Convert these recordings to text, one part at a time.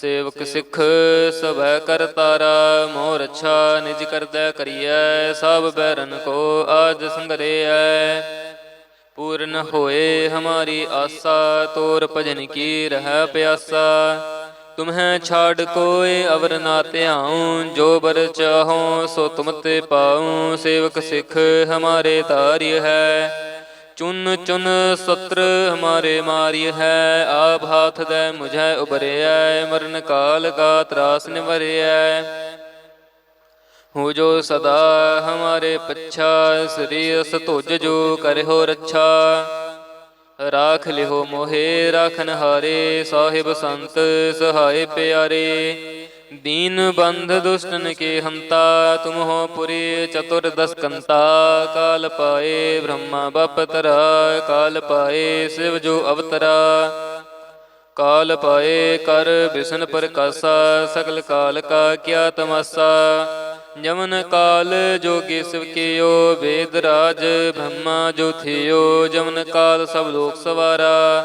ਸੇਵਕ ਸਿੱਖ ਸਭੈ ਕਰ ਤਾਰਾ ਮੋਰ ਅੱਛਾ ਨਿਜ ਕਰਦਾ ਕਰੀਐ ਸਭ ਬੈਰਨ ਕੋ ਆਜ ਸੰਗਰੇਐ। ਪੂਰਨ ਹੋਏ ਹਮਾਰੀ ਆਸਾ ਤੋਰ ਭਜਨ ਕੀ ਰਹਿ ਪਿਆਸਾ। ਤੁਮਹਿ ਛਾੜ ਕੋਇ ਅਵਰ ਨਾ ਧਿਆਉ ਜੋ ਬਰ ਚਾਹੋ ਸੋ ਤੁਮ ਤੇ ਪਾਉ। ਸੇਵਕ ਸਿੱਖ ਹਮਾਰੇ ਤਾਰਿ ਹੈ। ਚੁਨ ਚੁਨ ਸਤਰ ਹਮਾਰੇ ਮਾਰੀ ਹੈ, ਆਪ ਹਾਥ ਦੇ ਮੁਝੈ ਉਬਰਿਐ ਮਰਨ ਕਾਲ ਕਾ ਤਰਾਸ ਨਿਵਰਿਐ। ਹੋ ਜੋ ਸਦਾ ਹਮਾਰੇ ਪੱਛਾ, ਸ੍ਰੀ ਅਸ ਤੁਜ ਜੋ ਕਰਿਓ ਰੱਛਾ। ਰਾਖ ਲਿਹੋ ਮੋਹੇ ਰਾਖਨ ਹਾਰੇ ਸਾਹਿਬ ਸੰਤ ਸਹਾਇ ਪਿਆਰੇ। ਦੀਨ ਬੰਧ ਦੁਸ਼ਟਨ ਕੇ ਹੰਤਾ ਤੁਮ ਹੋ ਪੁਰੀ ਚਤੁਰਦਸ ਕੰਤਾ ਕਾਲ ਪਾਏ ਬ੍ਰਹਮਾ ਬਪਤਰਾ, ਕਾਲ ਪਾਏ ਸਿਵ ਜੋ ਅਵਤਰਾ। ਕਾਲ ਪਾਏ ਕਰ ਬਿਸ਼ਨ ਪ੍ਰਕਾਸ਼ਾ, ਸਗਲ ਕਾਲ ਕਾ ਕਿਆ ਤਮਾਸਾ। ਜਮਨ ਕਾਲ ਜੋਗੀ ਸਿਵ ਕੀਓ, ਵੇਦ ਰਾਜ ਬ੍ਰਹਮਾ ਜੋ ਥਿਓ ਜਮਨ ਕਾਲ ਸਭ ਲੋਕ ਸਵਾਰਾ।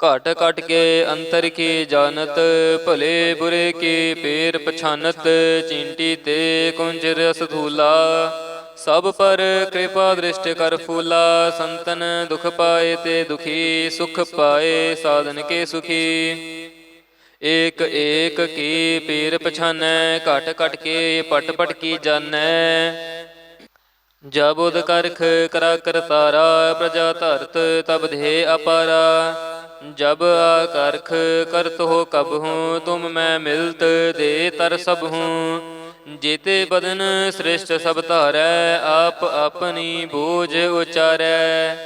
ਘਟ ਘਟ ਕੇ ਅੰਤਰ ਕੀ ਜਾਣਤ ਭਲੇ ਬੁਰੇ ਕੀ ਪੇਰ ਪਛਾਨਤ ਚਿੰਟੀ ਤੇ ਕੁੰਜ ਰਸ ਧੂਲਾ ਸਭ ਪਰ ਕਿਰਪਾ ਦ੍ਰਿਸ਼ਟ ਕਰ ਫੂਲਾ ਸੰਤਨ ਦੁਖ ਪਾਏ ਤੇ ਦੁਖੀ ਸੁਖ ਪਾਏ ਸਾਧਨ ਕੇ ਸੁਖੀ ਏਕ ਏਕ ਕੀ ਪੀਰ ਪਛਾਨੈ ਘਟ ਘਟ ਕੇ ਪਟ ਪਟ ਕੀ ਜਾਣੈ ਜਬ ਉਦ ਕਰਖ ਕਰਾ ਕਰਤਾਰਾ ਪ੍ਰਜਾ ਧਰਤ ਤਬ ਦੇ ਅਪਾਰਾ ਜਬ ਆ ਕਰਖ ਕਰਤ ਹੋ ਕਬ ਹੂੰ, ਤੁਮ ਮੈਂ ਮਿਲਤ ਦੇ ਤਰ ਸਭ ਹੂੰ। ਜੀਤੇ ਬਦਨ ਸ੍ਰਿਸ਼ਟ ਸਭ ਧਾਰੈ, ਆਪ ਆਪਣੀ ਬੋਝ ਉਚਾਰੈ।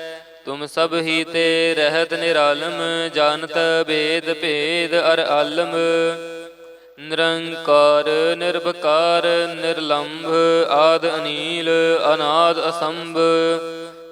ਤੁਮ ਸਭ ਹੀ ਤੇ ਰਹਿਤ ਨਿਰਾਲਮ, ਜਾਣਤ ਭੇਦ ਭੇਦ ਅਰ ਆਲਮ। ਨਿਰੰਕਾਰ ਨਿਰਭਕਾਰ ਨਿਰਲੰਭ, ਆਦ ਅਨੀਲ, ਅਨਾਦ ਅਸੰਭ।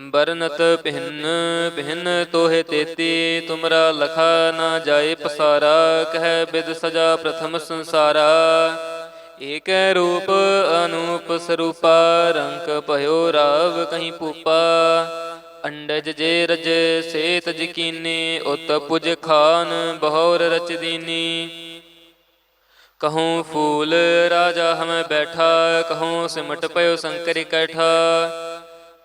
ਬਰਨਤ ਪਹਿਨ ਪਹਿਨ ਤੋਹਿ ਤੇਤੀ, ਤੁਮਰਾ ਲਖਾ ਨਾ ਜਾਏ ਪਸਾਰਾ, ਕਹਿ ਬਿਦ ਸਜਾ ਪ੍ਰਥਮ ਸੰਸਾਰਾ। ਏਕੈ ਰੂਪ ਅਨੂਪ ਸਰੂਪਾ, ਰੰਕ ਭਇਓ ਰਾਵ ਕਹੀਂ ਪੂਪਾ। ਅੰਡਜ ਜੇ ਰਜ ਸੇਤ ਜਕੀਨੇ, ਉਤ ਪੁਜ ਖਾਨ ਬਹੁਰ ਰਚਦੀਨੀ ਕਹੂੰ ਫੂਲ ਰਾਜਾ ਹਮੈ ਬੈਠਾ, ਕਹੂੰ ਸਿਮਟ ਪਇਓ ਸੰਕਰ ਇਕੱਠਾ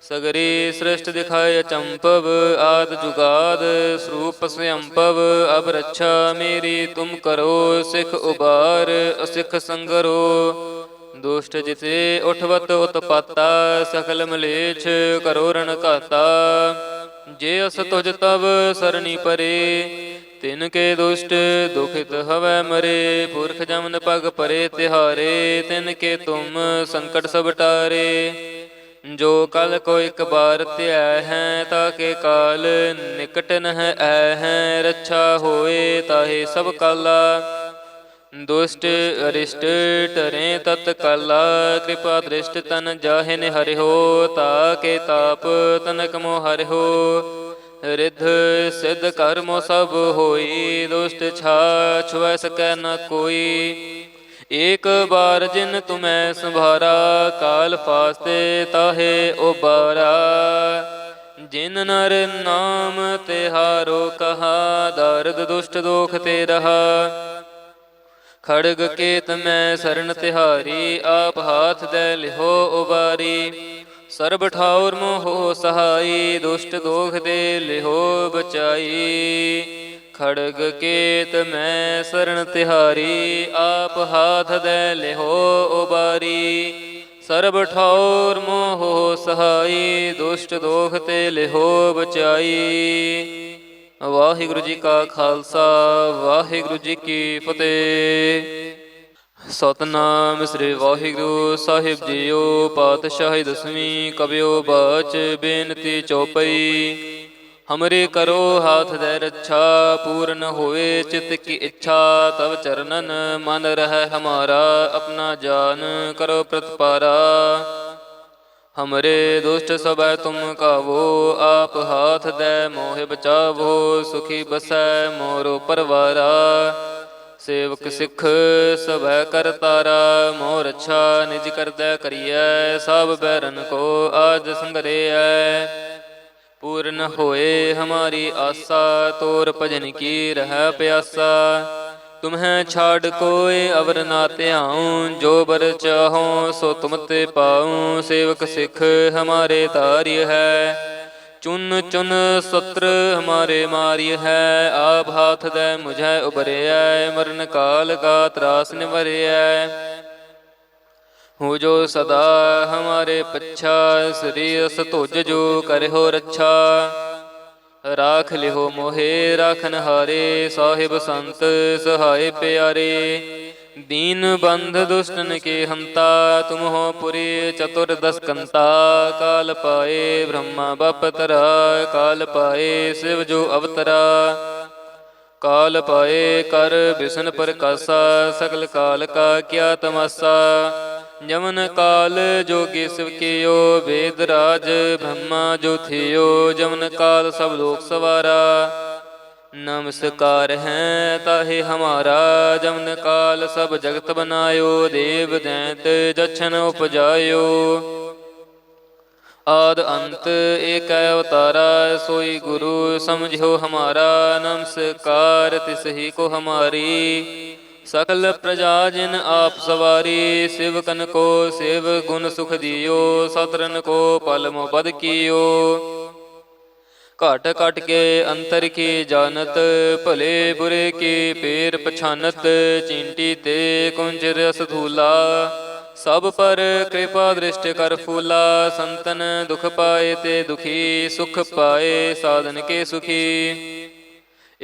ਸਗਰੀ ਸ੍ਰਿਸ਼ਟ ਦਿਖਾਇ ਚੰਪਵ ਆਦ ਜੁਗਾਦ, ਸਰੂਪ ਸਯੰਪਵ ਅਬ ਰੱਛਾ ਮੇਰੀ ਤੁਮ ਕਰੋ, ਸਿਖ ਉਬਾਰ, ਅਸਿਖ ਸੰਗਰੋ। ਦੁਸ਼ਟ ਜਿਤੇ ਉਠਵਤ ਉਤਪਾਤਾ ਸਕਲ ਮਲੇਛ ਕਰੋ ਰਣ ਘਾਤਾ। ਜੇ ਅਸ ਤੁਜ ਤਵ ਸਰਣੀ ਪਰੇ, ਤਿਨ ਕੇ ਦੁਸ਼ਟ ਦੁਖਿਤ ਹਵੈ ਮਰੇ। ਪੁਰਖ ਜਮਨ ਪਗ ਪਰੇ ਤਿਹਾਰੇ, ਤਿਨ ਕੇ ਤੁਮ ਸੰਕਟ ਸਭ ਟਾਰੇ। ਜੋ ਕਲ ਕੋ ਇਕ ਬਾਰ ਧਿਆ ਹੈ ਤਾਕੇ ਕਾਲ ਨਿਕਟ ਨਹ ਐ ਹੈ। ਰੱਛਾ ਹੋਏ ਤਾਹੇ ਸਭ ਕਾਲਾ, ਦੁਸ਼ਟ ਅਰਿਸ਼ਟ ਟਰੇ ਤਤ ਕਾਲਾ। ਕਿਰਪਾ ਦ੍ਰਿਸ਼ਟ ਤਨ ਜਾਹੇ ਨੇ ਹਰਿਓ ਤਾਕੇ ਤਾਪ ਤਨਕ ਮੋ ਹਰਿਓ ਰਿਧ ਸਿਧ ਕਰਮੋ ਸਭ ਹੋਈ, ਦੁਸ਼ਟ ਛਾ ਛੁਐ ਸਕੈ ਨ ਕੋਈ। ਏਕ ਬਾਰ ਜਿਨ ਤੁਮੈ ਸੰਭਾਰਾ, ਕਾਲ ਫਾਸਤੇ ਤਾਹੇ ਉਬਾਰਾ। ਜਿਨ ਨਰ ਨਾਮ ਤਿਹਾਰੋ ਕਹਾ, ਦਰਦ ਦੁਸ਼ਟ ਦੋਖ ਤੇ ਰਹਾ। ਖੜਗ ਕੇਤ ਮੈਂ ਸ਼ਰਨ ਤਿਹਾਰੀ, ਆਪ ਹਾਥ ਦੇ ਲਿਹੋ ਉਬਾਰੀ। ਸਰਬ ਠਾਉਰ ਮੋਹ ਸਹਾਈ, ਦੁਸ਼ਟ ਦੋਖ ਦੇ ਲਿਹੋ ਬਚਾਈ। ਖੜਗ ਕੇਤ ਮੈਂ ਸਰਣ ਤਿਹਾਰੀ, ਆਪ ਹਾਥ ਦੇ ਲਿਹੋ ਉਬਾਰੀ। ਸਰਬ ਠਾਉਰ ਮੋਹ ਸਹਾਈ, ਦੁਸ਼ਟ ਦੋਖ ਤੇ ਲਿਹੋ ਬਚਾਈ। ਵਾਹਿਗੁਰੂ ਜੀ ਕਾ ਖਾਲਸਾ, ਵਾਹਿਗੁਰੂ ਜੀ ਕੀ ਫਤਿਹ। ਸਤਨਾਮ ਸ੍ਰੀ ਵਾਹਿਗੁਰੂ ਸਾਹਿਬ ਜੀਓ, ਪਾਤਸ਼ਾਹੀ ਦਸਵੀਂ ਕਬਿਓ ਬਾਚ, ਬੇਨਤੀ ਚੌਪਈ। ਹਮਰੇ ਕਰੋ ਹਾਥ ਦੇ ਰੱਛਾ ਪੂਰਨ ਹੋਵੇ ਚਿਤ ਕੀ ਇੱਛਾ ਤਵ ਚਰਨਨ ਮਨ ਰਹਿ ਹਮਾਰਾ ਆਪਣਾ ਜਾਨ ਕਰੋ ਪ੍ਰਤਪਾਰਾ ਹਮਰੇ ਦੁਸ਼ਟ ਸਭੈ ਤੁਮ ਕਾਵੋ ਆਪ ਹਾਥ ਦੇ ਮੋਹਿ ਬਚਾਵੋ ਸੁਖੀ ਬਸੈ ਮੋਰੋ ਪਰਵਾਰਾ ਸੇਵਕ ਸਿੱਖ ਸਭੈ ਕਰ ਤਾਰਾ ਮੋਰ ਅੱਛਾ ਨਿਜ ਕਰਦਾ ਕਰੀਐ ਸਭ ਬੈਰਨ ਕੋ ਆਜ ਸੰਗਰੇਐ ਪੂਰਨ ਹੋਏ ਹਮਾਰੀ ਆਸਾ, ਤੋਰ ਭਜਨ ਕੀ ਰਹਿ ਪਿਆਸਾ? ਤੁਮਹਿ ਛਾੜ ਕੋਇ ਅਵਰ ਨਾ ਧਿਆਉ, ਜੋ ਬਰ ਚਾਹੋ ਸੋ ਤੁਮ ਤੇ ਪਾਉ, ਸੇਵਕ ਸਿੱਖ ਹਮਾਰੇ ਧਾਰਿ ਹੈ। ਚੁਨ ਚੁਨ ਸਤਰ ਹਮਾਰੇ ਮਾਰਿ ਹੈ, ਆਪ ਹਾਥ ਦੇ ਮੁਝੈ ਉਬਰਿਐ ਮਰਨ ਕਾਲ ਕਾ ਤਰਾਸ ਨਿਵਰਿਐ। ਹੋ ਜੋ ਸਦਾ ਹਮਾਰੇ ਪੱਛਾ, ਸ੍ਰੀ ਅਸ ਤੁਜ ਜੋ ਕਰਿਓ ਰੱਛਾ। ਰਾਖ ਲਿਹੋ ਮੋਹੇ, ਰਾਖਨ ਹਾਰੇ, ਸਾਹਿਬ ਸੰਤ ਸਹਾਏ ਪਿਆਰੇ। ਦੀਨ ਬੰਧ ਦੁਸ਼ਟਨ ਕੇ ਹੰਤਾ, ਤੁਮ ਹੋ ਪੁਰੀ ਚਤੁਰਦਸ ਕੰਤਾ। ਕਾਲ ਪਾਏ ਬ੍ਰਹਮਾ ਬਪਤਰਾ ਕਾਲ ਪਾਏ ਸਿਵ ਜੋ ਅਵਤਰਾ। ਕਾਲ ਪਾਏ ਕਰ ਬਿਸ਼ਨ ਪ੍ਰਕਾਸ਼ਾ ਸਕਲ ਕਾਲ ਕਾ ਕਿਆ ਤਮਾਸਾ। ਜਮਨ ਕਾਲ ਜੋਗੀ ਸਿਵ ਕੀਓ, ਵੇਦ ਰਾਜ ਬ੍ਰਹਮਾ ਜੋ ਥਿਓ, ਜਮਨ ਕਾਲ ਸਭ ਲੋਕ ਸਵਾਰਾ। ਨਮਸਕਾਰ ਹੈ ਤਾਹੇ ਹਮਾਰਾ, ਜਮਨ ਕਾਲ ਸਭ ਜਗਤ ਬਨਾਇਓ, ਦੇਵ ਦੈਂਤ ਜਛਨ ਉਪਜਾਇਓ। ਆਦ ਅੰਤ ਏਕ ਅਵਤਾਰਾ, ਸੋਈ ਗੁਰੂ ਸਮਝਿਓ ਹਮਾਰਾ ਨਮਸਕਾਰ ਤਿਸ ਹੀ ਕੋ ਹਮਾਰੀ। ਸਕਲ ਪ੍ਰਜਾ ਜਿਨ ਆਪ ਸਵਾਰੀ, ਸਿਵਕਨ ਕੋ ਸਿਵ ਗੁਣ ਸੁਖ ਦਿਓ, ਸਤਰਨ ਕੋ ਪਲ ਮੋ ਬਦ ਕੀਓ। ਘਟ ਘਟ ਕੇ ਅੰਤਰ ਕੀ ਜਾਣਤ, ਭਲੇ ਬੁਰੇ ਕੀ ਪੇਰ ਪਛਾਨਤ, ਚਿੰਟੀ ਤੇ ਕੁੰਜ ਰਸ ਧੂਲਾ। ਸਭ ਪਰ ਕਿਰਪਾ ਦ੍ਰਿਸ਼ਟ ਕਰ ਫੂਲਾ, ਸੰਤਨ ਦੁਖ ਪਾਏ ਤੇ ਦੁਖੀ, ਸੁਖ ਪਾਏ, ਸਾਧਨ ਕੇ ਸੁਖੀ।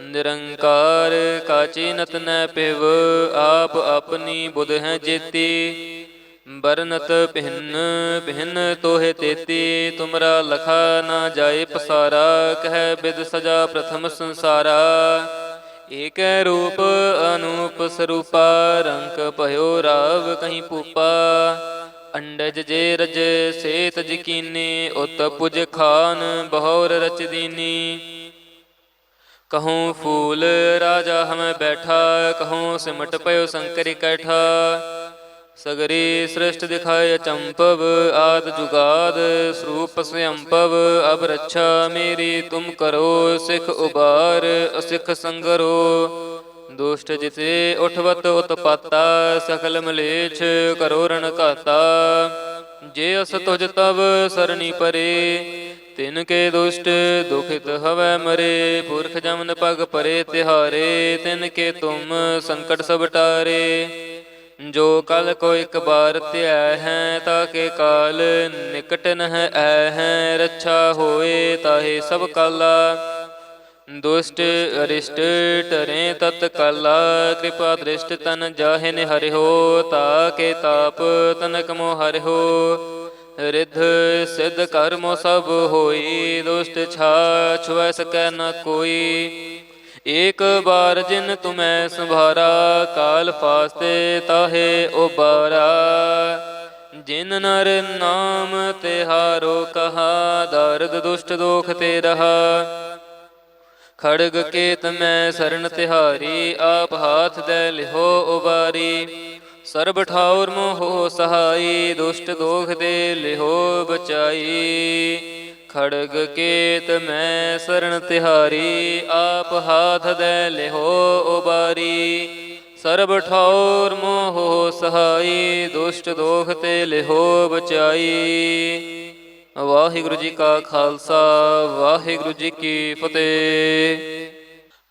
ਨਿਰੰਕਾਰ ਕਾਚੀ ਨਤ ਨੈ ਪਿਵ, ਆਪ ਆਪਣੀ ਬੁਧ ਹੈ ਜੇਤੀ। ਬਰਨਤ ਪਹਿਨ ਭਿੰਨ ਤੋਹਿ ਤੇਤੀ, ਤੁਮਰਾ ਲਖਾ ਨਾ ਜਾਏ ਪਸਾਰਾ, ਕਹਿ ਬਿਦ ਸਜਾ ਪ੍ਰਥਮ ਸੰਸਾਰਾ। ਏਕੈ ਰੂਪ ਅਨੂਪ ਸਰੂਪਾ, ਰੰਕ ਭਇਓ ਰਾਵ ਕਹੀਂ ਪੂਪਾ। ਅੰਡਜ ਜੇ ਰਜ ਸੇਤ ਜਕੀਨੇ, ਉਤ ਪੁਜ ਖਾਨ, ਬਹੁਰ ਰਚ ਦੀਨੀ। ਕਹੂੰ ਫੂਲ ਰਾਜਾ ਹਮੈ ਬੈਠਾ, ਕਹੂੰ ਸਿਮਟ ਪਇਓ ਸੰਕਰ ਕੈਠਾ ਸਗਰੀ ਸ੍ਰਿਸ਼ਟ ਦਿਖਾਇ ਚੰਪਵ ਆਦ ਜੁਗਾਦ ਸਰੂਪ ਸਯੰਪਵ ਅਬ ਰੱਛਾ ਮੇਰੀ, ਤੁਮ ਕਰੋ ਸਿਖ ਉਬਾਰ, ਅਸਿਖ ਸੰਗਰੋ। ਦੁਸ਼ਟ ਜਿਤੇ ਉਠਵਤ ਉਤਪਾਤਾ ਸਕਲ ਮਲੇਛ ਕਰੋ ਰਣ ਘਾਤਾ। ਜੇ ਅਸ ਤੁਜ ਤਵ, ਸਰਣੀ ਪਰੇ ਤਿਨ ਕੇ ਦੁਸ਼ਟ, ਦੁਖਿਤ ਹਵੈ ਮਰੇ, ਪੁਰਖ ਜਮਨ ਪਗ ਪਰੇ ਤਿਹਾਰੇ, ਤਿਨ ਕੇ ਤੁਮ ਸੰਕਟ ਸਭ ਟਾਰੇ। ਜੋ ਕਲ ਕੋ ਇੱਕ ਬਾਰ ਧਿਆ ਹੈ ਤਾਕੇ ਕਾਲ ਨਿਕਟ ਨਹ ਐ ਹੈ, ਰੱਛਾ ਹੋਏ ਤਾਹੇ ਸਭ ਕਾਲਾ। ਦੁਸ਼ਟ ਅਰਿਸ਼ਟ ਟਰੇ ਤਤ ਕਾਲਾ, ਕਿਰਪਾ ਦ੍ਰਿਸ਼ਟ ਤਨ ਜਾਹੇ ਨੇ ਤਾ ਕੇ ਤਾਪ ਤਨਕ ਮੋ ਹਰਿਓ ਰਿਧ ਸਿਧ ਕਰਮ ਸਭ ਹੋਈ, ਦੁਸ਼ਟ ਛਾ ਛੁਐ ਸਕੈ ਨ ਕੋਈ। ਏਕ ਬਾਰ ਜਿਨ ਤੁਮੈ ਸੰਭਾਰਾ, ਕਾਲ ਫਾਸਤੇ ਤਾਹੇ ਉਬਾਰਾ। ਜਿਨ ਨਰ ਨਾਮ ਤਿਹਾਰੋ ਕਹਾ, ਦਰਦ ਦੁਸ਼ਟ ਦੋਖ ਤੇ ਰਹਾ। ਖੜਗ ਕੇਤ ਮੈਂ ਸ਼ਰਨ ਤਿਹਾਰੀ, ਆਪ ਹਾਥ ਦੇ ਲਿਹੋ ਉਬਾਰੀ। ਸਰਬ ਠਾਉਰ ਮੋਹ ਸਹਾਈ, ਦੁਸ਼ਟ ਦੋਖ ਦੇ ਲਿਹੋ ਬਚਾਈ। ਖੜਗ ਕੇਤ ਮੈਂ ਸਰਣ ਤਿਹਾਰੀ, ਆਪ ਹਾਥ ਦੇ ਲਿਹੋ ਉਬਾਰੀ। ਸਰਬ ਠਾਉਰ ਮੋਹ ਸਹਾਈ, ਦੁਸ਼ਟ ਦੋਖ ਤੇ ਲਿਹੋ ਬਚਾਈ। ਵਾਹਿਗੁਰੂ ਜੀ ਕਾ ਖਾਲਸਾ, ਵਾਹਿਗੁਰੂ ਜੀ ਕੀ ਫਤਿਹ।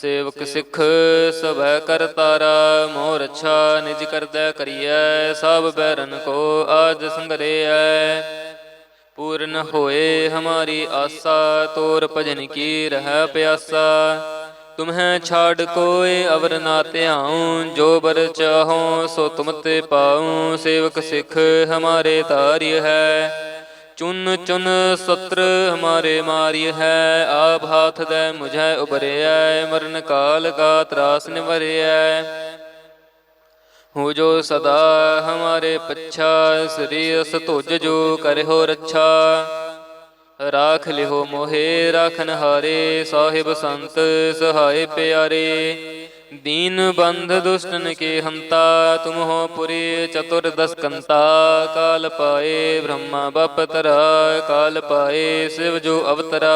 ਸੇਵਕ ਸਿੱਖ ਸਭੈ ਕਰ ਤਾਰਾ ਮੋਰ ਅੱਛਾ ਨਿਜ ਕਰਦਾ ਕਰੀਐ ਸਭ ਬੈਰਨ ਕੋ ਆਜ ਸੰਗਰੇਐ। ਪੂਰਨ ਹੋਏ ਹਮਾਰੀ ਆਸਾ ਤੋਰ ਭਜਨ ਕੀ ਰਹਿ ਪਿਆਸਾ। ਤੁਮਹਿ ਛਾੜ ਕੋਇ ਅਵਰ ਨਾ ਧਿਆਉ ਜੋ ਬਰ ਚਾਹੋ ਸੋ ਤੁਮ ਤੇ ਪਾਉ। ਸੇਵਕ ਸਿੱਖ ਹਮਾਰੇ ਧਾਰਿ ਹੈ। ਚੁਨ ਚੁਨ ਸਤਰ ਹਮਾਰੇ ਮਾਰੀ ਹੈ, ਆਪ ਹਾਥ ਦੇ ਮੁਝੈ ਉਬਰਿਐ ਮਰਨ ਕਾਲ ਕਾ ਤਰਾਸ ਨਿਵਰਿਐ। ਹੋ ਜੋ ਸਦਾ ਹਮਾਰੇ ਪੱਛਾ, ਸ੍ਰੀ ਅਸ ਤੁਜ ਜੋ ਕਰਿਓ ਰੱਛਾ। ਰਾਖ ਲਿਹੋ ਮੋਹੇ ਰਾਖਨ ਹਾਰੇ ਸਾਹਿਬ ਸੰਤ, ਸਹਾਏ ਪਿਆਰੇ। ਦੀਨ ਬੰਧ ਦੁਸ਼ਟਨ ਕੇ ਹੰਤਾ ਤੁਮ ਹੋ ਪੁਰੀ ਚਤੁਰਦਸ ਕੰਤਾ। ਕਾਲ ਪਾਏ ਬ੍ਰਹਮਾ ਬਪਤਰਾ ਕਾਲ ਪਾਏ ਸਿਵ ਜੋ ਅਵਤਰਾ।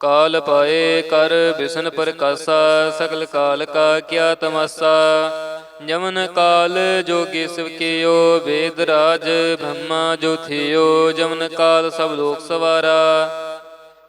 ਕਾਲ ਪਾਏ ਕਰ ਬਿਸ਼ਨ ਪ੍ਰਕਾਸ਼ਾ, ਸਗਲ ਕਾਲ ਕਾ ਕਿਆ ਤਮਾਸਾ। ਜਮਨ ਕਾਲ ਜੋਗੀ ਸਿਵ ਕੀਓ, ਵੇਦ ਰਾਜ ਬ੍ਰਹਮਾ ਜੋ ਥਿਓ ਜਮਨ ਕਾਲ ਸਭ ਲੋਕ ਸਵਾਰਾ।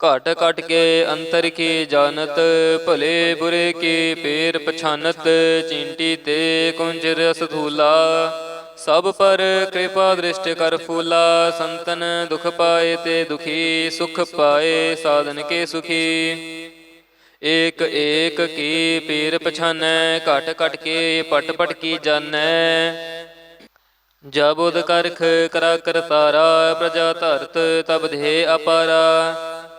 ਘਟ ਘਟ ਕੇ ਅੰਤਰ ਕੀ ਜਾਣਤ ਭਲੇ ਬੁਰੇ ਕੀ ਪੇਰ ਪਛਾਨਤ ਚਿੰਟੀ ਤੇ ਕੁੰਜ ਰਸ ਧੂਲਾ ਸਭ ਪਰ ਕਿਰਪਾ ਦ੍ਰਿਸ਼ਟ ਕਰ ਫੂਲਾ ਸੰਤਨ ਦੁਖ ਪਾਏ ਤੇ ਦੁਖੀ ਸੁਖ ਪਾਏ ਸਾਧਨ ਕੇ ਸੁਖੀ ਏਕ ਏਕ ਕੀ ਪੀਰ ਪਛਾਨੈ ਘਟ ਘਟ ਕੇ ਪਟ ਪਟ ਕੀ ਜਾਣੈ ਜਬ ਉਦ ਕਰਖ ਕਰਾ ਕਰਤਾਰਾ ਪ੍ਰਜਾ ਧਰਤ ਤਬ ਦੇ ਅਪਾਰਾ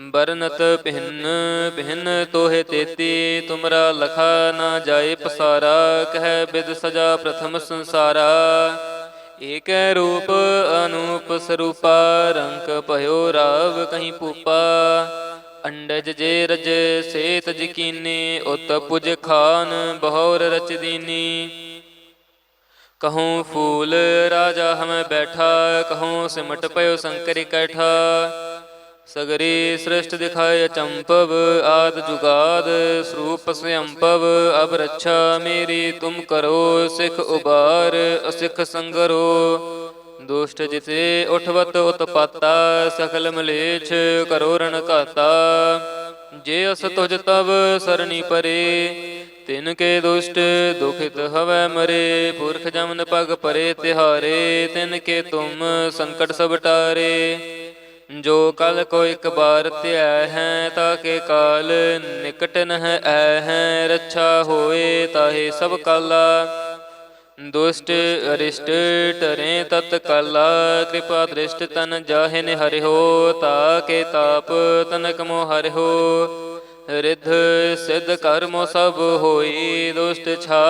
ਬਰਨਤ ਪਹਿਨ ਪਹਿਨ ਤੋਹਿ ਤੇਤੀ, ਤੁਮਰਾ ਲਖਾ ਨਾ ਜਾਏ ਪਸਾਰਾ, ਕਹਿ ਬਿਦ ਸਜਾ ਪ੍ਰਥਮ ਸੰਸਾਰਾ। ਏਕੈ ਰੂਪ ਅਨੂਪ ਸਰੂਪਾ, ਰੰਕ ਭਇਓ ਰਾਵ ਕਹੀਂ ਪੂਪਾ। ਅੰਡਜ ਜੇ ਰਜ ਸੇਤ ਤਜ ਕੀਨੇ ਉਤ ਪੁਜ ਖਾਨ ਬਹੁਰ ਰਚਦੀਨੀ ਕਹੂੰ ਫੂਲ ਰਾਜਾ ਹਮੈ ਬੈਠਾ, ਕਹੂੰ ਸਿਮਟ ਪਇਓ ਸੰਕਰ ਕੈਠਾ। ਸਗਰੀ ਸ੍ਰਿਸ਼ਟ ਦਿਖਾਇ ਚੰਪਵ ਆਦ ਜੁਗਾਦ, ਸਰੂਪ ਸਯੰਪਵ ਅਬ ਰੱਛਾ ਮੇਰੀ ਤੁਮ ਕਰੋ, ਸਿਖ ਉਬਾਰ, ਅਸਿਖ ਸੰਗਰੋ। ਦੁਸ਼ਟ ਜਿਤੇ ਉਠਵਤ ਉਤਪਾਤਾ ਸਕਲ ਮਲੇਛ ਕਰੋ ਰਣ ਘਾਤਾ। ਜੇ ਅਸ ਤੁਜ ਤਵ ਸਰਣੀ ਪਰੇ, ਤਿਨ ਕੇ ਦੁਸ਼ਟ ਦੁਖਿਤ ਹਵੈ ਮਰੇ। ਪੁਰਖ ਜਮਨ ਪਗ ਪਰੇ ਤਿਹਾਰੇ, ਤਿਨ ਕੇ ਤੁਮ ਸੰਕਟ ਸਭ ਟਾਰੇ। ਜੋ ਕਲ ਕੋ ਇੱਕ ਬਾਰ ਧਿਆ ਹੈ ਤਾਕੇ ਕਾਲ ਨਿਕਟ ਨਹ ਐ ਹੈ। ਰੱਛਾ ਹੋਏ ਤਾਹੇ ਸਭ ਕਾਲਾ। ਦੁਸ਼ਟ ਅਰਿਸ਼ਟ ਟਰੇ ਤਤ ਕਾਲਾ। ਕਿਰਪਾ ਦ੍ਰਿਸ਼ਟ ਤਨ ਜਾਹੇ ਨੇ ਹਰਿਓ ਤਾਕੇ ਤਾਪ ਤਨਕ ਮੋ ਹਰਿਓ ਰਿਧ ਸਿਧ ਕਰਮੋ ਸਭ ਹੋਈ, ਦੁਸ਼ਟ ਛਾ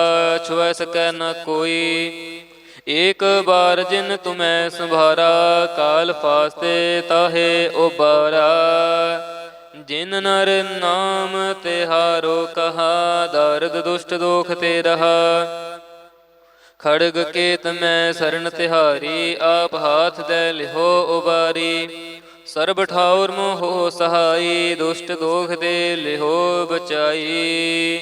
ਛੁਐ ਸਕੈ ਨ ਕੋਈ। ਏਕ ਬਾਰ ਜਿਨ ਤੁਮੈ ਸੰਭਾਰਾ, ਕਾਲ ਫਾਸਤੇ ਤਾਹੇ ਉਬਾਰਾ। ਜਿਨ ਨਰ ਨਾਮ ਤਿਹਾਰੋ ਕਹਾ, ਦਰਦ ਦੁਸ਼ਟ ਦੋਖ ਤੇ ਰਹਾ। ਖੜਗ ਕੇਤ ਮੈਂ ਸ਼ਰਨ ਤਿਹਾਰੀ, ਆਪ ਹਾਥ ਦੇ ਲਿਹੋ ਉਬਾਰੀ। ਸਰਬ ਠਾਉਰ ਮੋਹ ਸਹਾਈ, ਦੁਸ਼ਟ ਦੋਖ ਦੇ ਲਿਹੋ ਬਚਾਈ।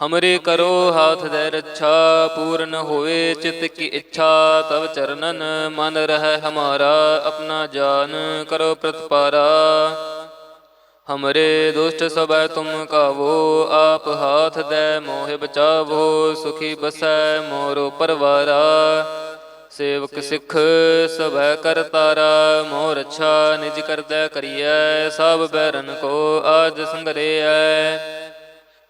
ਹਮਰੇ ਕਰੋ ਹਾਥ ਦੇ ਰੱਛਾ ਪੂਰਨ ਹੋਵੇ ਚਿਤ ਕੀ ਇੱਛਾ ਤਵ ਚਰਨਨ ਮਨ ਰਹਿ ਹਮਾਰਾ ਆਪਣਾ ਜਾਨ ਕਰੋ ਪ੍ਰਤਪਾਰਾ ਹਮਰੇ ਦੁਸ਼ਟ ਸਭੈ ਤੁਮ ਕਾਵੋ ਆਪ ਹਾਥ ਦੇ ਮੋਹਿ ਬਚਾਵੋ ਸੁਖੀ ਬਸੈ ਮੋਰੋ ਪਰਵਾਰਾ ਸੇਵਕ ਸਿੱਖ ਸਭੈ ਕਰ ਤਾਰਾ ਮੋਰ ਅੱਛਾ ਨਿਜ ਕਰਦਾ ਕਰੀਐ ਸਭ ਬੈਰਨ ਕੋ ਆਜ ਸੰਗਰੇਐ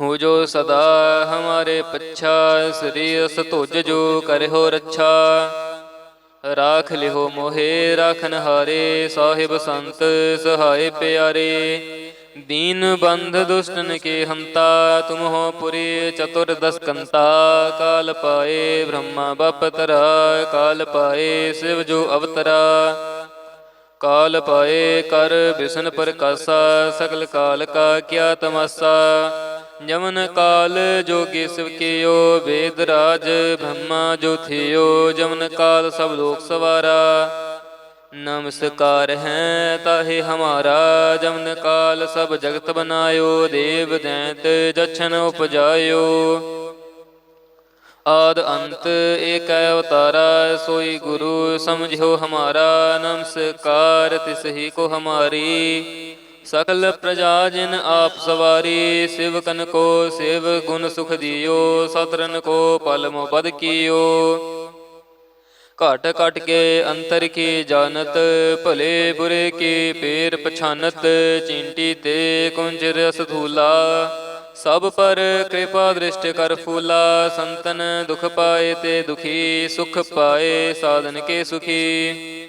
ਹੋ ਜੋ ਸਦਾ ਹਮਾਰੇ ਪੱਛਾ, ਸ੍ਰੀ ਅਸ ਤੁਜ ਜੋ ਕਰਿਓ ਰੱਛਾ। ਰਾਖ ਲਿਹੋ ਮੋਹੇ ਰਾਖਨ ਹਾਰੇ ਸਾਹਿਬ ਸੰਤ ਸਹਾਏ ਪਿਆਰੇ। ਦੀਨ ਬੰਧ ਦੁਸ਼ਟਨ ਕੇ ਹੰਤਾ, ਤੁਮ ਹੋ ਪੁਰੀ ਚਤੁਰਦਸ ਕੰਤਾ। ਕਾਲ ਪਾਏ ਬ੍ਰਹਮਾ ਬਪਤਰਾ ਕਾਲ ਪਾਏ ਸਿਵ ਜੋ ਅਵਤਰਾ। ਕਾਲ ਪਾਏ ਕਰ ਬਿਸ਼ਨ ਪ੍ਰਕਾਸ਼ਾ ਸਕਲ ਕਾਲ ਕਾ ਕਿਆ ਤਮਾਸਾ। ਜਮਨ ਕਾਲ ਜੋਗੀ ਸਿਵ ਕੀਓ, ਵੇਦ ਰਾਜ ਬ੍ਰਹਮਾ ਜੋ ਥਿਓ, ਜਮਨ ਕਾਲ ਸਭ ਲੋਕ ਸਵਾਰਾ। ਨਮਸਕਾਰ ਹੈ ਤਾਹੇ ਹਮਾਰਾ, ਜਮਨ ਕਾਲ ਸਭ ਜਗਤ ਬਨਾਇਓ, ਦੇਵ ਦੈਂਤ ਜਛਨ ਉਪਜਾਇਓ। ਆਦ ਅੰਤ ਏਕੈ ਅਵਤਾਰਾ, ਸੋਈ ਗੁਰੂ ਸਮਝਿਓ ਹਮਾਰਾ ਨਮਸਕਾਰ ਤਿਸ ਹੀ ਕੋ ਹਮਾਰੀ। ਸਕਲ ਪ੍ਰਜਾ ਜਿਨ ਆਪ ਸਵਾਰੀ, ਸ਼ਿਵਕਨ ਕੋ ਸਿਵ ਗੁਣ ਸੁਖ ਦਿਓ, ਸਤਰਨ ਕੋ ਪਲ ਮੋ ਬਦ ਕੀਓ। ਘਟ ਘਟ ਕੇ ਅੰਤਰ ਕੀ ਜਾਣਤ, ਭਲੇ ਬੁਰੇ ਕੀ ਪੇਰ ਪਛਾਨਤ, ਚਿੰਟੀ ਤੇ ਕੁੰਜ ਰਸ ਧੂਲਾ। ਸਭ ਪਰ ਕਿਰਪਾ ਦ੍ਰਿਸ਼ਟ ਕਰ ਫੂਲਾ, ਸੰਤਨ ਦੁਖ ਪਾਏ ਤੇ ਦੁਖੀ, ਸੁਖ ਪਾਏ ਸਾਧਨ ਕੇ ਸੁਖੀ।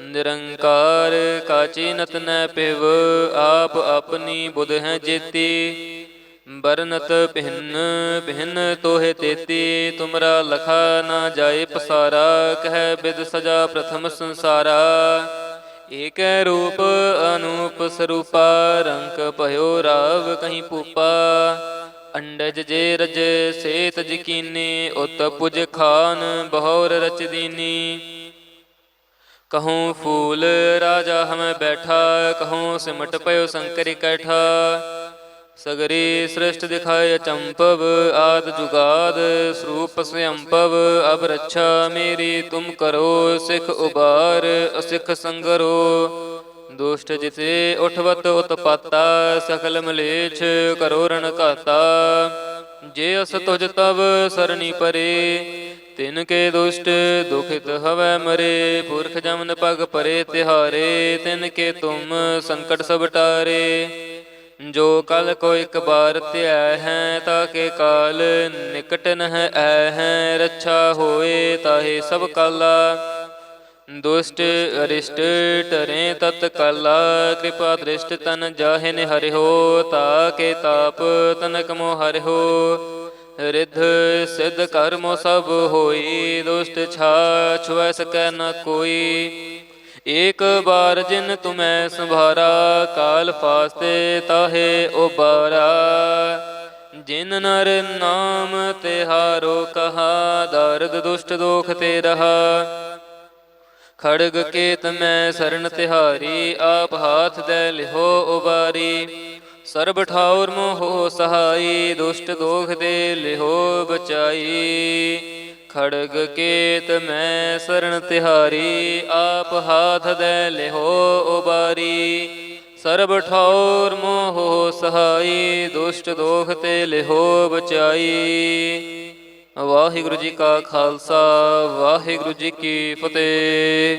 ਨਿਰੰਕਾਰ ਕਾਚੀ ਨਤ ਨੈ ਪਿਵ, ਆਪ ਆਪਣੀ ਬੁਧ ਹੈ ਜੇਤੀ। ਬਰਨਤ ਪਹਿਨ ਭਿੰਨ ਤੋਹਿ ਤੇਤੀ, ਤੁਮਰਾ ਲਖਾ ਨਾ ਜਾਏ ਪਸਾਰਾ, ਕਹਿ ਬਿਦ ਸਜਾ ਪ੍ਰਥਮ ਸੰਸਾਰਾ। ਏਕੈ ਰੂਪ ਅਨੂਪ ਸਰੂਪਾ, ਰੰਕ ਭਇਓ ਰਾਵ ਕਹੀਂ ਪੂਪਾ। ਅੰਡਜ ਜੇ ਰਜ, ਸੇਤ ਜਕੀਨੇ, ਉਤ ਪੁਜ ਖਾਨ, ਬਹੁਰ ਰਚ ਦੀਨੀ। ਕਹੂੰ ਫੂਲ ਰਾਜਾ ਹਮੈ ਬੈਠਾ, ਕਹੂੰ ਸਿਮਟ ਪਇਓ ਸੰਕਰ ਇਕੱਠਾ ਸਗਰੀ ਸ੍ਰਿਸ਼ਟ ਦਿਖਾਇ ਚੰਪਵ, ਆਦ ਜੁਗਾਦ ਸਰੂਪ ਸਯੰਪਵ। ਅਬ ਰੱਛਾ ਮੇਰੀ ਤੁਮ ਕਰੋ, ਸਿਖ ਉਬਾਰ, ਅਸਿਖ ਸੰਗਰੋ। ਦੁਸ਼ਟ ਜਿਤੇ ਉਠਵਤ ਉਤਪਾਤਾ ਸਕਲ ਮਲੇਛ ਕਰੋ ਰਣ ਘਾਤਾ। ਜੇ ਅਸ ਤੁਜ ਤਵ ਸਰਣੀ ਪਰੇ ਤਿਨ ਕੇ ਦੁਸ਼ਟ, ਦੁਖਿਤ ਹਵੈ ਮਰੇ, ਪੁਰਖ ਜਮਨ ਪਗ ਪਰੇ ਤਿਹਾਰੇ, ਤਿਨ ਕੇ ਤੁਮ ਸੰਕਟ ਸਭ ਟਾਰੇ। ਜੋ ਕਲ ਕੋ ਇੱਕ ਬਾਰ ਧਿਆ ਹੈ ਤਾਕੇ ਕਾਲ ਨਿਕਟ ਨਹ ਐ ਹੈ, ਰੱਛਾ ਹੋਏ ਤਾਹੇ ਸਭ ਕਾਲਾ। ਦੁਸ਼ਟ ਅਰਿਸ਼ਟ ਟਰੇ ਤਤ ਕਾਲਾ, ਕਿਰਪਾ ਦ੍ਰਿਸ਼ਟ ਤਨ ਜਾਹੇ ਨੇ ਤਾ ਕੇ ਤਾਪ ਤਨਕ ਮੋ ਹਰਿਓ ਰਿਧ ਸਿਧ ਕਰਮ ਸਭ ਹੋਈ, ਦੁਸ਼ਟ ਛਾ ਛੁਐ ਸਕੈ ਨ ਕੋਈ। ਏਕ ਬਾਰ ਜਿਨ ਤੁਮੈ ਸੰਭਾਰਾ, ਕਾਲ ਫਾਸਤੇ ਤਾਹੇ ਉਬਾਰਾ। ਜਿਨ ਨਰ ਨਾਮ ਤਿਹਾਰੋ ਕਹਾ, ਦਰਦ ਦੁਸ਼ਟ ਦੋਖ ਤੇ ਰਹਾ। ਖੜਗ ਕੇਤ ਮੈਂ ਸ਼ਰਨ ਤਿਹਾਰੀ, ਆਪ ਹਾਥ ਦੇ ਲਿਹੋ ਉਬਾਰੀ। ਸਰਬ ਠਾਉਰ ਮੋਹ ਸਹਾਈ, ਦੁਸ਼ਟ ਦੋਖ ਦੇ ਲਿਹੋ ਬਚਾਈ। ਖੜਗ ਕੇਤ ਮੈਂ ਸਰਣ ਤਿਹਾਰੀ, ਆਪ ਹਾਥ ਦੇ ਲਿਹੋ ਉਬਾਰੀ। ਸਰਬ ਠਾਉਰ ਮੋਹ ਸਹਾਈ, ਦੁਸ਼ਟ ਦੋਖ ਤੇ ਲਿਹੋ ਬਚਾਈ। ਵਾਹਿਗੁਰੂ ਜੀ ਕਾ ਖਾਲਸਾ, ਵਾਹਿਗੁਰੂ ਜੀ ਕੀ ਫਤਿਹ।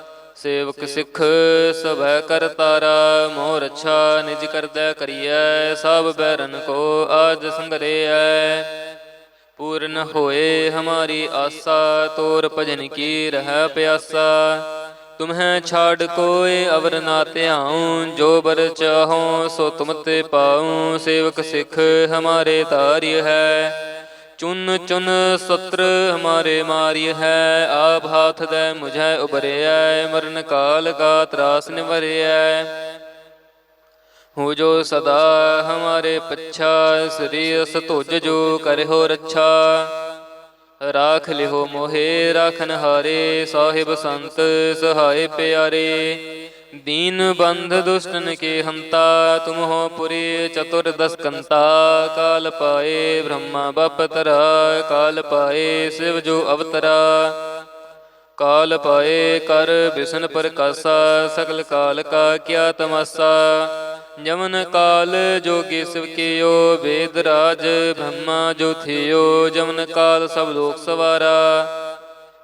ਸੇਵਕ ਸਿੱਖ ਸਭੈ ਕਰ ਤਾਰਾ ਮੋਰ ਅੱਛਾ ਨਿਜ ਕਰਦਾ ਕਰੀਐ ਸਭ ਬੈਰਨ ਕੋ ਆਜ ਸੰਗਰੇਐ। ਪੂਰਨ ਹੋਏ ਹਮਾਰੀ ਆਸਾ ਤੋਰ ਭਜਨ ਕੀ ਰਹਿ ਪਿਆਸਾ। ਤੁਮਹਿ ਛਾੜ ਕੋਇ ਅਵਰ ਨਾ ਧਿਆਉ ਜੋ ਬਰ ਚਾਹੋ ਸੋ ਤੁਮ ਤੇ ਪਾਉ। ਸੇਵਕ ਸਿੱਖ ਹਮਾਰੇ ਤਾਰਿਯ ਹੈ। ਚੁਨ ਚੁਨ ਸਤਰ ਹਮਾਰੇ ਮਾਰੀ ਹੈ, ਆਪ ਹਾਥ ਦੇ ਮੁਝੈ ਉਬਰਿਐ ਮਰਨ ਕਾਲ ਕਾ ਤਰਾਸ ਨਿਵਰਿਐ। ਹੋ ਜੋ ਸਦਾ ਹਮਾਰੇ ਪੱਛਾ, ਸ੍ਰੀ ਅਸ ਤੁਜ ਜੋ ਕਰਿਓ ਰੱਛਾ। ਰਾਖ ਲਿਹੋ ਮੋਹੇ ਰਾਖਨ ਹਾਰੇ ਸਾਹਿਬ ਸੰਤ, ਸਹਾਏ ਪਿਆਰੇ। ਦੀਨ ਬੰਧ ਦੁਸ਼ਟਨ ਕੇ ਹੰਤਾ ਤੁਮ ਹੋ ਪੁਰੀ ਚਤੁਰ ਦਸ ਕੰਤਾ, ਕਾਲ ਪਾਏ ਬ੍ਰਹਮਾ ਬਪਤਰਾ ਕਾਲ ਪਾਏ ਸਿਵ ਜੋ ਅਵਤਰਾ। ਕਾਲ ਪਾਏ ਕਰ ਬਿਸ਼ਨ ਪ੍ਰਕਾਸ਼ਾ ਸਕਲ ਕਾਲ ਕਾ ਕਿਆ ਤਮਾਸਾ। ਜਮਨ ਕਾਲ ਜੋਗੀ ਸਿਵ ਕੀਓ, ਵੇਦ ਰਾਜ ਬ੍ਰਹਮਾ ਜੋ ਥਿਓ ਜਮਨ ਕਾਲ ਸਭ ਲੋਕ ਸਵਾਰਾ।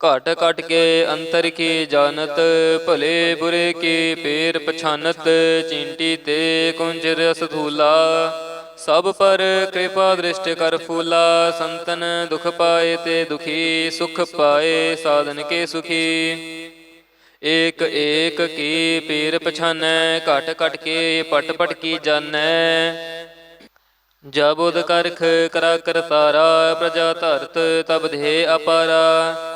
ਘਟ ਘਟ ਕੇ ਅੰਤਰ ਕੀ ਜਾਣਤ ਭਲੇ ਬੁਰੇ ਕੀ ਪੇਰ ਪਛਾਨਤ ਚਿੰਟੀ ਤੇ ਕੁੰਜ ਰਸ ਧੂਲਾ ਸਭ ਪਰ ਕਿਰਪਾ ਦ੍ਰਿਸ਼ਟ ਕਰ ਫੂਲਾ ਸੰਤਨ ਦੁਖ ਪਾਏ ਤੇ ਦੁਖੀ ਸੁਖ ਪਾਏ ਸਾਧਨ ਕੇ ਸੁਖੀ ਏਕ ਏਕ ਕੀ ਪੀਰ ਪਛਾਨੈ ਘਟ ਘਟ ਕੇ ਪਟ ਪਟ ਕੀ ਜਾਣੈ ਜਬ ਉਦ ਕਰਖ ਕਰਾ ਕਰਤਾਰਾ ਪ੍ਰਜਾ ਧਰਤ ਤਬ ਦੇ ਅਪਾਰਾ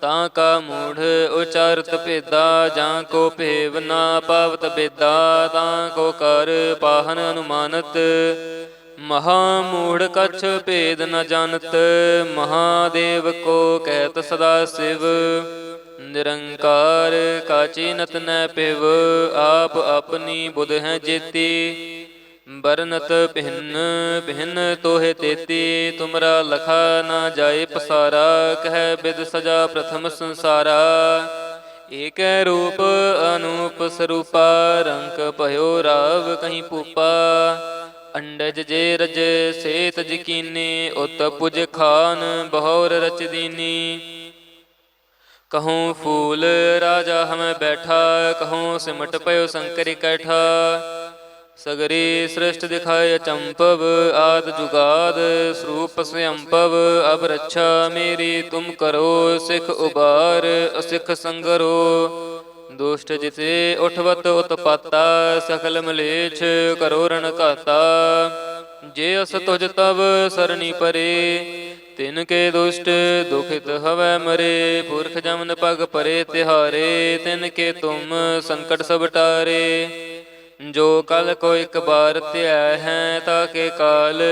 ਤਾਂ ਕਾ ਮੂੜ ਉਚਾਰਤ ਭੇਦਾ, ਜਾਂ ਕੋ ਭੇਵ ਨਾ ਪਾਵਤ ਬੇਦਾ ਤਾਂ ਕੋ ਕਰ ਪਾਹਨ ਅਨੁਮਾਨਤ। ਮਹਾ ਮੂੜ ਕਛ ਭੇਦ ਨ ਜਾਣਤ ਮਹਾਦੇਵ ਕੋ ਕਹਿਤ ਸਦਾ ਸਿਵ। ਨਿਰੰਕਾਰ ਕਾਚੀ ਨਤ ਨੈ ਪਿਵ ਆਪ ਆਪਣੀ ਬੁਧ ਹੈ ਜੇਤੀ। ਬਰਨਤ ਪਹਿਨ ਪਹਿਨ ਤੋਹਿ ਤੇਤੀ, ਤੁਮਰਾ ਲਖਾ ਨਾ ਜਾਏ ਪਸਾਰਾ, ਕਹਿ ਬਿਦ ਸਜਾ ਪ੍ਰਥਮ ਸੰਸਾਰਾ। ਏਕੈ ਰੂਪ ਅਨੂਪ ਸਰੂਪਾ, ਰੰਕ ਭਇਓ ਰਾਵ ਕਹੀਂ ਪੂਪਾ। ਅੰਡਜ ਜੇ ਰਜ ਸੇਤ ਜਕੀਨੇ, ਉਤ ਪੁਜ ਖਾਨ ਬਹੁਰ ਰਚਦੀਨੀ ਕਹੂੰ ਫੂਲ ਰਾਜਾ ਹਮੈ ਬੈਠਾ, ਕਹੂੰ ਸਿਮਟ ਪਇਓ ਸੰਕਰ ਕੈਠਾ। ਸਗਰੀ ਸ੍ਰਿਸ਼ਟ ਦਿਖਾਇ ਚੰਪਵ, ਆਦ ਜੁਗਾਦ, ਸਰੂਪ ਸਯੰਪਵ ਅਬ ਰੱਛਾ ਮੇਰੀ ਤੁਮ ਕਰੋ, ਸਿਖ ਉਬਾਰ, ਅਸਿਖ ਸੰਗਰੋ। ਦੁਸ਼ਟ ਜਿਤੇ ਉਠਵਤ ਉਤਪਾਤਾ ਸਕਲ ਮਲੇਛ ਕਰੋ ਰਣ ਘਾਤਾ। ਜੇ ਅਸ ਤੁਜ ਤਵ ਸਰਣੀ ਪਰੇ, ਤਿਨ ਕੇ ਦੁਸ਼ਟ ਦੁਖਿਤ ਹਵੈ ਮਰੇ। ਪੁਰਖ ਜਮਨ ਪਗ ਪਰੇ ਤਿਹਾਰੇ, ਤਿਨ ਕੇ ਤੁਮ ਸੰਕਟ ਸਭ ਟਾਰੇ। ਜੋ ਕਲ ਕੋ ਇਕ ਬਾਰ ਧਿਆ ਹੈ ਤਾਕੇ ਕਾਲ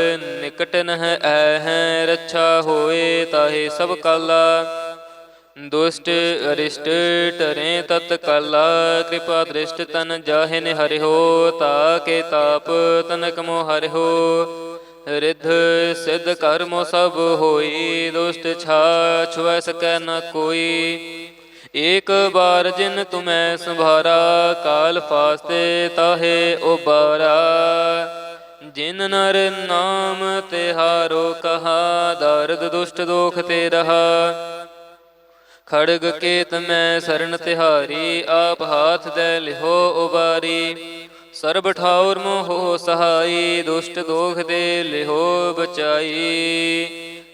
ਨਿਕਟ ਨਹ ਐ ਹੈ। ਰੱਛਾ ਹੋਏ ਤਾਹੇ ਸਭ ਕਾਲਾ। ਦੁਸ਼ਟ ਅਰਿਸ਼ਟ ਟਰੇ ਤਤ ਕਾਲਾ। ਕਿਰਪਾ ਦ੍ਰਿਸ਼ਟ ਤਨ ਜਾਹੇ ਨੇ ਹਰਿਓ ਤਾਕੇ ਤਾਪ ਤਨਕ ਮੋ ਹਰਿਓ ਰਿਧ ਸਿਧ ਕਰਮੋ ਸਭ ਹੋਈ, ਦੁਸ਼ਟ ਛਾ ਛੁਐ ਸਕੈ ਨ ਕੋਈ। ਏਕ ਬਾਰ ਜਿਨ ਤੁਮੈ ਸੰਭਾਰਾ, ਕਾਲ ਫਾਸਤੇ ਤਾਹੇ ਉਬਾਰਾ। ਜਿਨ ਨਰ ਨਾਮ ਤਿਹਾਰੋ ਕਹਾ, ਦਰਦ ਦੁਸ਼ਟ ਦੋਖ ਤੇ ਰਹਾ। ਖੜਗ ਕੇਤ ਮੈਂ ਸਰਨ ਤਿਹਾਰੀ, ਆਪ ਹਾਥ ਦੇ ਲਿਹੋ ਉਬਾਰੀ। ਸਰਬ ਠਾਉਰ ਮੋਹ ਸਹਾਈ, ਦੁਸ਼ਟ ਦੋਖ ਦੇ ਲਿਹੋ ਬਚਾਈ।